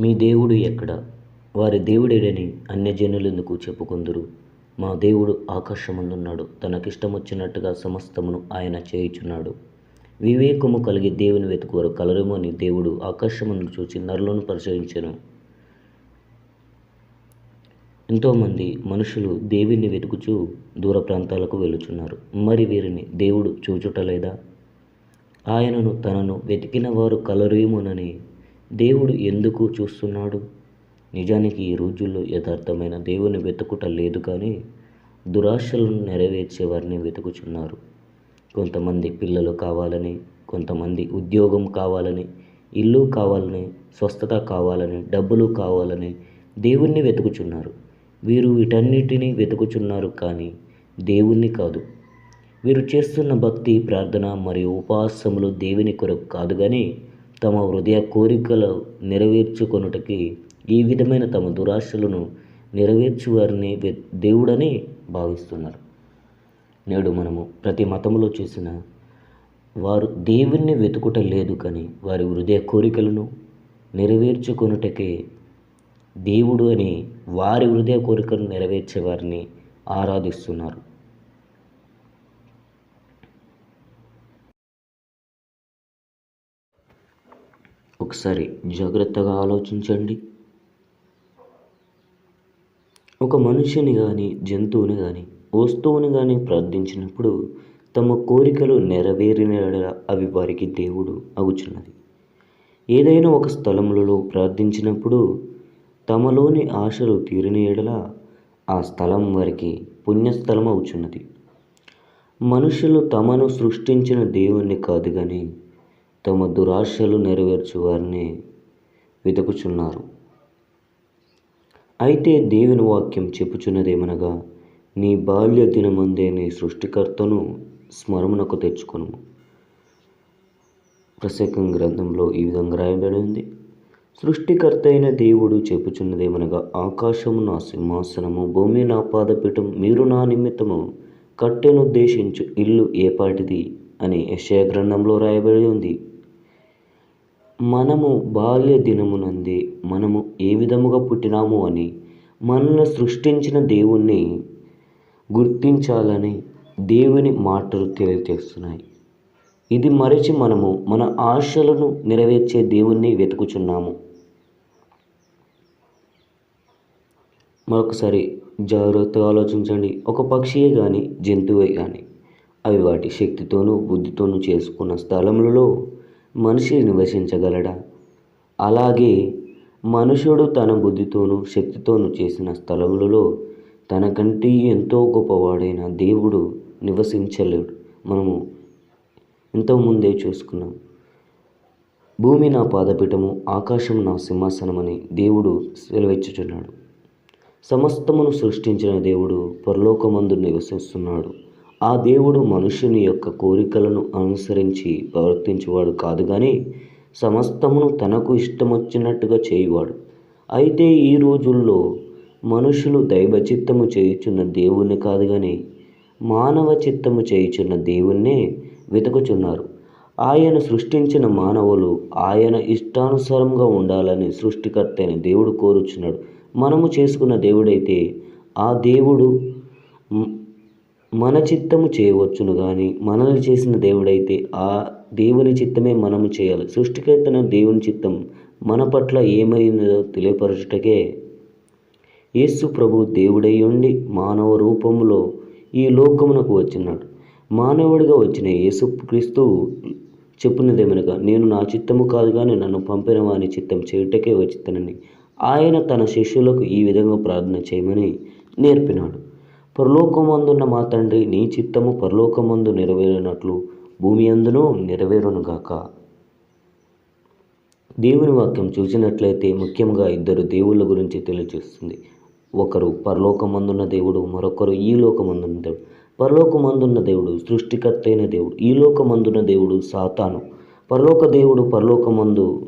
మీ దేవుడు ఎక్కడ? వారి దేవుడేడని అన్యజనులెందుకు చెప్పుకొందురు? మా దేవుడు ఆకాశమందున్నాడు. తనకిష్టమొచ్చినట్టుగా సమస్తమును ఆయన చేయుచున్నాడు. వివేకము కలిగి దేవుని వెతుకువారు కలరేమో అని దేవుడు ఆకాశమందు చూచి నరులను పరిశీలించను. ఎంతోమంది మనుషులు దేవుని వెతుకుచూ దూర ప్రాంతాలకు వెళుచున్నారు మరి వీరిని దేవుడు చూచుటలేదా ఆయనను తనను వెతికిన వారు కలరేమోనని దేవుడు ఎందుకు చూస్తున్నాడు? నిజానికి ఈ రోజుల్లో యథార్థమైన దేవుని వెతుకుట లేదు కానీ దురాశలను నెరవేర్చే వారిని వెతుకుచున్నారు. కొంతమంది పిల్లలు కావాలని కొంతమంది ఉద్యోగం కావాలని ఇల్లు కావాలని స్వస్థత కావాలని డబ్బులు కావాలని దేవుణ్ణి వెతుకుచున్నారు. వీరు వీటన్నిటినీ వెతుకుచున్నారు కానీ దేవుణ్ణి కాదు. వీరు చేస్తున్న భక్తి ప్రార్థన మరియు ఉపాసములు దేవుని కొరకు కాదు కానీ తమ హృదయ కోరికలు నెరవేర్చుకొనుటకి ఈ విధమైన తమ దురాశలను నెరవేర్చు వారిని దేవుడని భావిస్తున్నారు. నేడు మనము ప్రతి మతంలో చూసిన వారు దేవుణ్ణి వెతుకుట లేదు కానీ వారి హృదయ కోరికలను నెరవేర్చుకొనుటకే దేవుడు అని వారి హృదయ కోరికలను నెరవేర్చే వారిని ఆరాధిస్తున్నారు. ఒకసారి జాగ్రత్తగా ఆలోచించండి. ఒక మనిషిని కానీ జంతువుని కానీ వస్తువుని కానీ ప్రార్థించినప్పుడు తమ కోరికలు నెరవేరిన అవి వారికి దేవుడు అగుచున్నది. ఏదైనా ఒక స్థలములలో ప్రార్థించినప్పుడు తమలోని ఆశలు తీరిన ఎడల ఆ స్థలం వారికి పుణ్యస్థలం అవుచున్నది మనుషులు తమను సృష్టించిన దేవుణ్ణి కాదు కానీ తమ దురాశలు నెరవేర్చు వారిని వెతుకుచున్నారు. అయితే దేవుని వాక్యం చెప్పుచున్నదేమనగా నీ బాల్య దినమందే నీ సృష్టికర్తను స్మరణకు తెచ్చుకొను ప్రసంగం గ్రంథంలో ఈ విధంగా రాయబడి ఉంది సృష్టికర్త అయిన దేవుడు చెప్పుచున్నదేమనగా ఆకాశము నా సింహాసనము భూమి నా పాదపీఠం మీరు నా నిమిత్తము కట్టెనుద్దేశించు ఇల్లు ఏపాటిది అని యశయ గ్రంథంలో రాయబడి ఉంది. మనము బాల్య దినమునంది మనము ఏ విధముగా పుట్టినాము అని మనల్ని సృష్టించిన దేవుణ్ణి గుర్తించాలని దేవుని మాటలు తెలియజేస్తున్నాయి. ఇది మరచి మనము మన ఆశలను నెరవేర్చే దేవుణ్ణి వెతుకుచున్నాము. మరొకసారి జాగ్రత్తగా ఆలోచించండి. ఒక పక్షియే కానీ జంతువే కానీ అవి వాటి శక్తితోనూ బుద్ధితోనూ చేసుకున్న స్థలములలో మనిషి నివసించగలడా? అలాగే మనుషుడు తన బుద్ధితోనూ శక్తితోనూ చేసిన స్థలములలో తనకంటే ఎంతో గొప్పవాడైన దేవుడు నివసించలేడు. మనము ఇంతకుముందే చూసుకున్నాం. భూమి నా పాదపీఠము ఆకాశం నా సింహాసనమని దేవుడు సెలవిచ్చుచున్నాడు. సమస్తమును సృష్టించిన దేవుడు పరలోకమందు నివసిస్తున్నాడు. ఆ దేవుడు మనుషుని యొక్క కోరికలను అనుసరించి ప్రవర్తించేవాడు కాదు కానీ సమస్తమును తనకు ఇష్టమొచ్చినట్టుగా చేయువాడు. అయితే ఈ రోజుల్లో మనుషులు దైవ చిత్తము చేయుచున్న దేవుణ్ణి కాదు కానీ మానవ చిత్తము చేయుచున్న దేవుణ్ణే వెతుకుచున్నారు. ఆయన సృష్టించిన మానవులు ఆయన ఇష్టానుసారంగా ఉండాలని సృష్టికర్త అయిన దేవుడు కోరుచున్నాడు. మనము చేసుకున్న దేవుడైతే ఆ దేవుడు మన చిత్తము చేయవచ్చును కానీ మనల్ని చేసిన దేవుడైతే ఆ దేవుని చిత్తమే మనము చేయాలి. సృష్టికర్తన దేవుని చిత్తం మన పట్ల ఏమైందో తెలియపరచుటకే యేసు ప్రభు దేవుడై ఉండి మానవ రూపంలో ఈ లోకమునకు వచ్చినాడు. మానవుడిగా వచ్చిన యేసు క్రీస్తు చెప్పినదేమనగా నేను నా చిత్తము కాదు కానీ నన్ను పంపిన వాని చిత్తం చేయుటకే వచ్చితనని. ఆయన తన శిష్యులకు ఈ విధంగా ప్రార్థన చేయమని నేర్పినాడు. పరలోకమందున్న మా తండ్రి నీ చిత్తము పరలోకమందు నెరవేరినట్లు భూమి అందునూ నెరవేరునుగాక. దేవుని వాక్యం చూసినట్లయితే ముఖ్యంగా ఇద్దరు దేవుళ్ళ గురించి తెలియజేస్తుంది ఒకరు పరలోకమందున్న దేవుడు మరొకరు ఈ లోకమందున్న దేవుడు. పరలోకమందున్న దేవుడు సృష్టికర్త అయిన దేవుడు ఈ లోకమందున్న దేవుడు సాతాను. పరలోక దేవుడు పరలోకమందు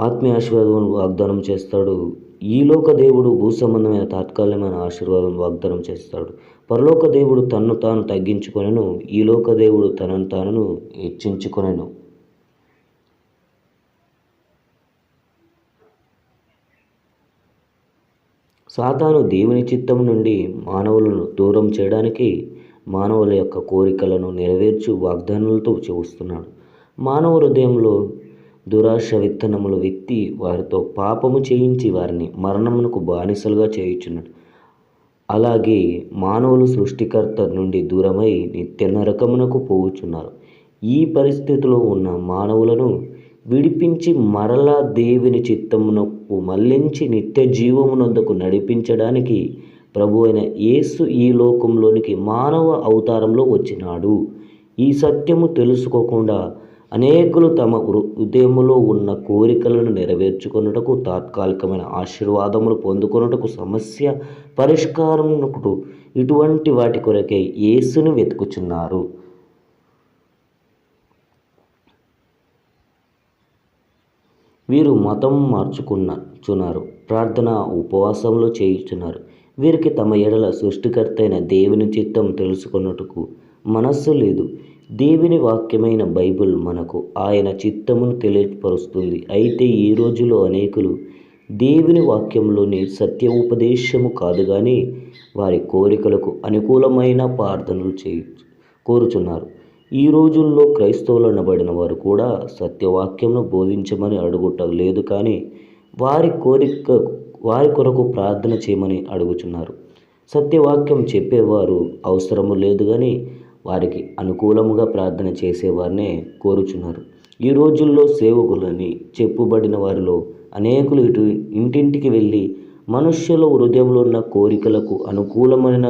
ఆత్మీయ ఆశీర్వాదం వాగ్దానం చేస్తాడు. ఈలోక దేవుడు భూ సంబంధమైన తాత్కాలికమైన ఆశీర్వాదం వాగ్దానం చేస్తాడు. పరలోక దేవుడు తన్ను తాను తగ్గించుకొనెను ఈలోక దేవుడు తనను తాను హెచ్చించుకొనను. సాతాను దేవుని చిత్తం నుండి మానవులను దూరం చేయడానికి మానవుల యొక్క కోరికలను నెరవేర్చు వాగ్దానాలతో చూస్తున్నాడు. మానవ హృదయంలో దురాశ విత్తనములు విత్తి వారితో పాపము చేయించి వారిని మరణమునకు బానిసలుగా చేయుచున్నాడు అలాగే మానవులు సృష్టికర్త నుండి దూరమై నిత్య నరకమునకు పోవుచున్నారు. ఈ పరిస్థితిలో ఉన్న మానవులను విడిపించి మరలా దేవుని చిత్తమునకు మళ్ళించి నిత్య జీవమునందుకు నడిపించడానికి ప్రభు అయిన యేసు ఈ లోకంలోనికి మానవ అవతారంలో వచ్చినాడు. ఈ సత్యము తెలుసుకోకుండా అనేకులు తమ హృదయములో ఉన్న కోరికలను నెరవేర్చుకొనుటకు తాత్కాలికమైన ఆశీర్వాదములు పొందుకొనుటకు సమస్య పరిష్కారం ఇటువంటి వాటి కొరకే యేసును వెతుకుచున్నారు. వీరు మతం మార్చుకున్నచున్నారు. ప్రార్థన ఉపవాసంలో చేయుచున్నారు. వీరికి తమ ఎడల సృష్టికర్త అయిన దేవుని చిత్తం తెలుసుకున్నట్టుకు మనస్సు లేదు. దేవుని వాక్యమైన బైబిల్ మనకు ఆయన చిత్తమును తెలియపరుస్తుంది. అయితే ఈ రోజులో అనేకులు దేవుని వాక్యంలోని సత్య ఉపదేశము కాదు కానీ వారి కోరికలకు అనుకూలమైన ప్రార్థనలు చేయ కోరుచున్నారు. ఈ రోజుల్లో క్రైస్తవులు అనబడిన వారు కూడా సత్యవాక్యంను బోధించమని అడుగుట లేదు కానీ వారి కోరిక వారి కొరకు ప్రార్థన చేయమని అడుగుచున్నారు. సత్యవాక్యం చెప్పేవారు అవసరము లేదు కానీ వారికి అనుకూలముగా ప్రార్థన చేసేవారినే కోరుచున్నారు. ఈ రోజుల్లో సేవకులని చెప్పుబడిన వారిలో అనేకులు ఇటు ఇంటింటికి వెళ్ళి మనుష్యుల హృదయంలో ఉన్న కోరికలకు అనుకూలమైన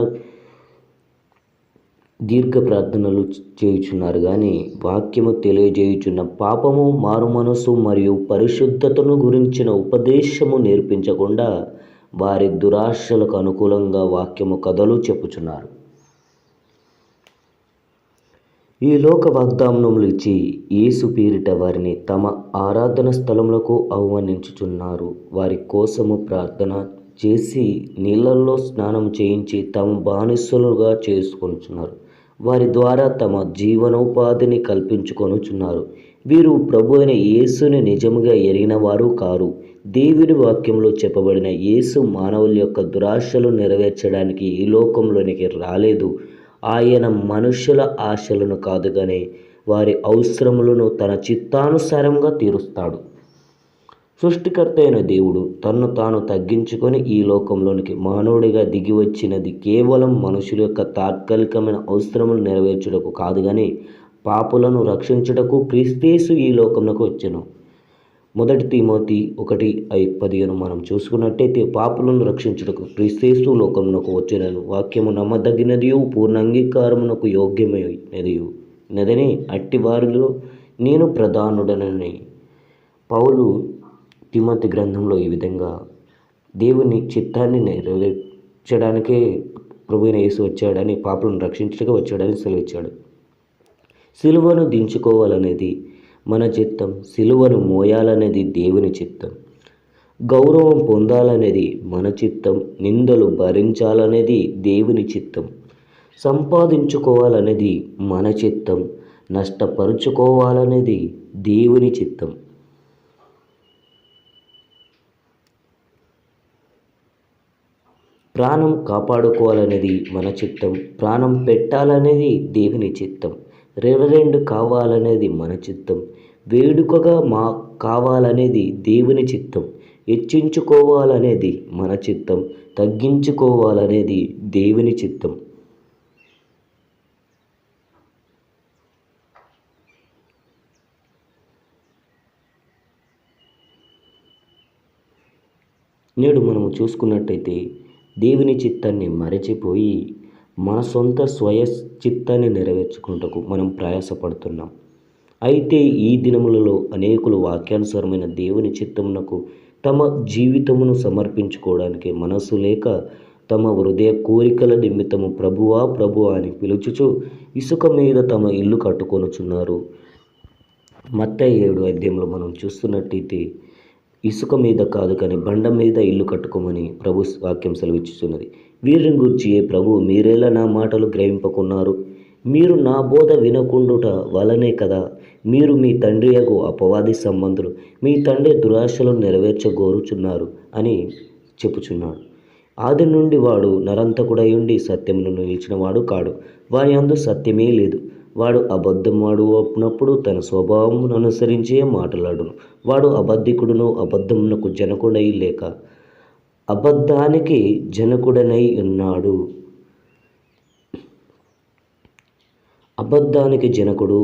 దీర్ఘ ప్రార్థనలు చేయుచున్నారు. కానీ వాక్యము తెలియజేయుచున్న పాపము మారు మనసు మరియు పరిశుద్ధతను గురించిన ఉపదేశము నేర్పించకుండా వారి దురాశలకు అనుకూలంగా వాక్యము కథలు చెప్పుచున్నారు. ఈ లోక వాగ్దానములు ఇచ్చి యేసు పేరిట వారిని తమ ఆరాధన స్థలములకు ఆహ్వానించుచున్నారు. వారి కోసము ప్రార్థన చేసి నీళ్ళల్లో స్నానం చేయించి తమ బానిసలుగా చేసుకొనుచున్నారు. వారి ద్వారా తమ జీవనోపాధిని కల్పించుకొనుచున్నారు. వీరు ప్రభు అయిన యేసుని నిజముగా ఎరిగిన వారు కారు. దేవుని వాక్యంలో చెప్పబడిన యేసు మానవుల యొక్క దురాశలు నెరవేర్చడానికి ఈ లోకంలోనికి రాలేదు. ఆయన మనుషుల ఆశలను కాదు కానీ వారి అవసరములను తన చిత్తానుసారంగా తీరుస్తాడు. సృష్టికర్త అయిన దేవుడు తన్ను తాను తగ్గించుకొని ఈ లోకంలోనికి మానవుడిగా దిగి వచ్చినది కేవలం మనుషుల యొక్క తాత్కాలికమైన అవసరములు నెరవేర్చుటకు కాదు కానీ పాపులను రక్షించుటకు క్రీస్తేసు ఈ లోకంలోకి వచ్చెను. మొదటి తిమోతి ఒకటి ఐ పదిహేను మనం చూసుకున్నట్టయితే పాపులను రక్షించుటకు క్రీస్తు లోకమునకు వచ్చినను. వాక్యము నమ్మదగినదియు పూర్ణ అంగీకారమునకు యోగ్యమైనదియు నదని అట్టి వారిలో నేను ప్రధానుడనని పౌలు తిమోతి గ్రంథంలో ఈ విధంగా దేవుని చిత్తాన్ని నెరవేర్చడానికే ప్రభుని యేసు వచ్చాడని పాపలను రక్షించడానికి వచ్చాడని సెలవిచ్చాడు. సిలువను దించుకోవాలనేది మన చిత్తం సిలువను మోయాలనేది దేవుని చిత్తం. గౌరవం పొందాలనేది మన చిత్తం. నిందలు భరించాలనేది దేవుని చిత్తం. సంపాదించుకోవాలనేది మన చిత్తం. నష్టపరుచుకోవాలనేది దేవుని చిత్తం. ప్రాణం కాపాడుకోవాలనేది మన చిత్తం. ప్రాణం పెట్టాలనేది దేవుని చిత్తం. రెవరెండ్ కావాలనేది మన చిత్తం. వేడుకగా మా కావాలనేది దేవుని చిత్తం. హెచ్చించుకోవాలనేది మన చిత్తం. తగ్గించుకోవాలనేది దేవుని చిత్తం. నేడు మనము చూసుకున్నట్టయితే దేవుని చిత్తాన్ని మరచిపోయి మన సొంత స్వయ చిత్తాన్ని నెరవేర్చుకుంటకు మనం ప్రయాసపడుతున్నాం. అయితే ఈ దినములలో అనేకులు వాక్యానుసారమైన దేవుని చిత్తమునకు తమ జీవితమును సమర్పించుకోవడానికి మనసు లేక తమ హృదయ కోరికల నిమిత్తము ప్రభువా ప్రభువా అని పిలుచుచు ఇసుక మీద తమ ఇల్లు కట్టుకొనుచున్నారు. మత్త ఏడు అధ్యయంలో మనం చూస్తున్నట్టయితే ఇసుక మీద కాదు కానీ బండ మీద ఇల్లు కట్టుకోమని ప్రభు వాక్యం సెలవిచ్చుచున్నది. వీరిని గురించి ప్రభు మీరేలా నా మాటలు గ్రహింపకున్నారు? మీరు నా బోధ వినకుండుట వలనే కదా. మీరు మీ తండ్రి యగు అపవాది సంబంధులు మీ తండ్రి దురాశలను నెరవేర్చగోరుచున్నారు అని చెప్పుచున్నాడు. ఆది నుండి వాడు నరంతకుడై ఉండి సత్యమును నిలిచినవాడు కాడు. వాని అందు సత్యమే లేదు. వాడు అబద్ధమాడు అప్పుడు తన స్వభావమును అనుసరించే మాట్లాడును. వాడు అబద్ధికుడును అబద్ధమునకు జనకుడై లేక అబద్ధానికి జనకుడనై ఉన్నాడు. అబద్ధానికి జనకుడు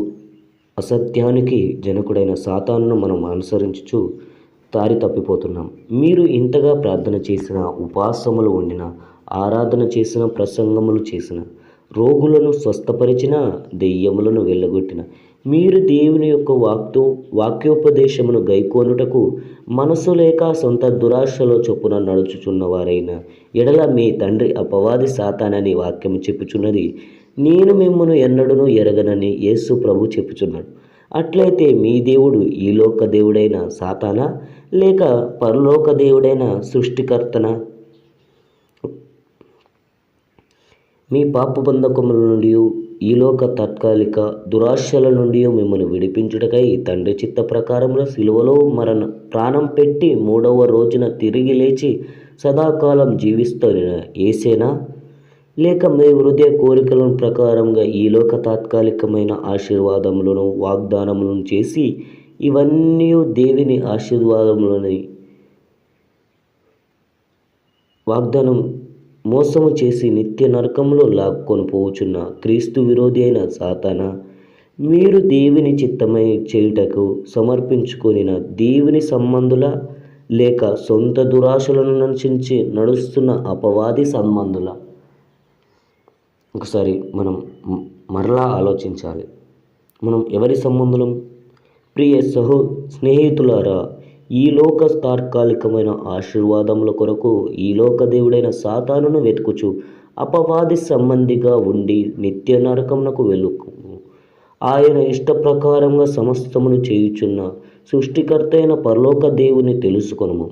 అసత్యానికి జనకుడైన సాతానును మనం అనుసరించుచు దారి తప్పిపోతున్నాం. మీరు ఇంతగా ప్రార్థన చేసిన ఉపాసములు వండిన ఆరాధన చేసిన ప్రసంగములు చేసిన రోగులను స్వస్థపరిచిన దెయ్యములను వెళ్ళగొట్టిన మీరు దేవుని యొక్క వాక్తు వాక్యోపదేశమును గైకోనుటకు మనసు లేక సొంత దురాశలో చొప్పున నడుచుచున్నవారైన ఎడల మీ తండ్రి అపవాది సాతానని వాక్యం చెప్పుచున్నది. నేను మిమ్మను ఎన్నడూను ఎరగనని యేసు ప్రభు చెప్పుచున్నాడు. అట్లయితే మీ దేవుడు ఈ లోక దేవుడైన సాతానా? లేక పరలోక దేవుడైన సృష్టికర్తన? మీ పాప బంధకముల నుండి ఈలోక తాత్కాలిక దురాశల నుండి మిమ్మల్ని విడిపించుటకై తండ్రి చిత్త ప్రకారంలో సిలువలో మరణ ప్రాణం పెట్టి మూడవ రోజున తిరిగి లేచి సదాకాలం జీవిస్తున్న ఏసేనా? లేక మీ హృదయ కోరికలను ప్రకారంగా ఈలోక తాత్కాలికమైన ఆశీర్వాదములను వాగ్దానములను చేసి ఇవన్నీ దేవిని ఆశీర్వాదములని వాగ్దానం మోసము చేసి నిత్య నరకంలో లాక్కొని పోవుచున్న క్రీస్తు విరోధి అయిన సాతాన మీరు దేవుని చిత్తమై చేయుటకు సమర్పించుకొనిన దేవుని సంబంధుల లేక సొంత దురాశలను నశించి నడుస్తున్న అపవాది సంబంధుల. ఒకసారి మనం మరలా ఆలోచించాలి. మనం ఎవరి సంబంధులం? ప్రియ సహో స్నేహితులారా ఈ లోక తాత్కాలికమైన ఆశీర్వాదముల కొరకు ఈ లోక దేవుడైన సాతానును వెతుకుచు. అపవాది సంబంధిగా ఉండి నిత్య నరకమునకు వెలుకు ఆయన ఇష్ట ప్రకారంగా సమస్తమును చేయుచున్న సృష్టికర్త అయిన పరలోక దేవుని తెలుసుకొనము.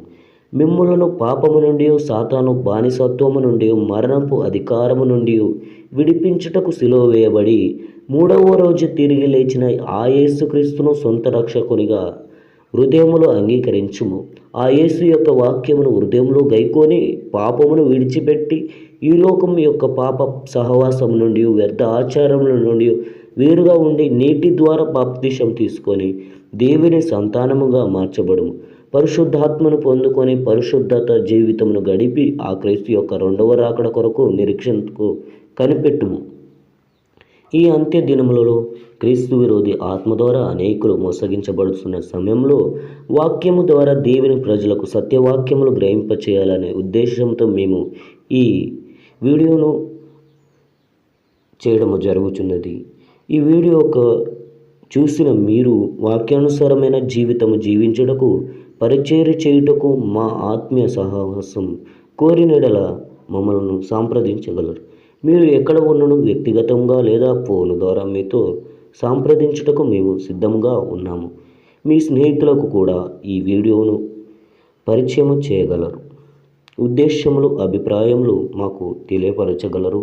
మిమ్ములను పాపము నుండి సాతాను బానిసత్వము నుండి మరణపు అధికారము నుండి విడిపించుటకు సిలువ వేయబడి మూడవ రోజు తిరిగి లేచిన ఆ యేసుక్రీస్తును సొంత రక్షకునిగా హృదయములో అంగీకరించుము. ఆ యేసు యొక్క వాక్యమును హృదయంలో గైకొని పాపమును విడిచిపెట్టి ఈ లోకం యొక్క పాప సహవాసం నుండి వ్యర్థ ఆచారముల నుండి వేరుగా ఉండి నీటి ద్వారా బాప్తిషం తీసుకొని దేవుని సంతానముగా మార్చబడుము. పరిశుద్ధాత్మను పొందుకొని పరిశుద్ధత జీవితమును గడిపి ఆ క్రీస్తు యొక్క రెండవ రాకడ కొరకు నిరీక్షణకు కనిపెట్టుము. ఈ అంత్య దినములలో క్రీస్తు విరోధి ఆత్మ ద్వారా అనేకులు మోసగించబడుతున్న సమయంలో వాక్యము ద్వారా దేవుని ప్రజలకు సత్యవాక్యములు గ్రహింపచేయాలనే ఉద్దేశంతో మేము ఈ వీడియోను చేయడము జరుగుతున్నది ఈ వీడియో ఒక చూసిన మీరు వాక్యానుసారమైన జీవితము జీవించుటకు పరిచర్య చేయుటకు మా ఆత్మీయ సహవాసం కోరినెడల మమ్మల్ని సంప్రదించగలరు. మీరు ఎక్కడ ఉన్నను వ్యక్తిగతంగా లేదా ఫోన్ ద్వారా మీతో సంప్రదించుటకు మేము సిద్ధంగా ఉన్నాము. మీ స్నేహితులకు కూడా ఈ వీడియోను పరిచయం చేయగలరు. ఉద్దేశములు అభిప్రాయములు మాకు తెలియపరచగలరు.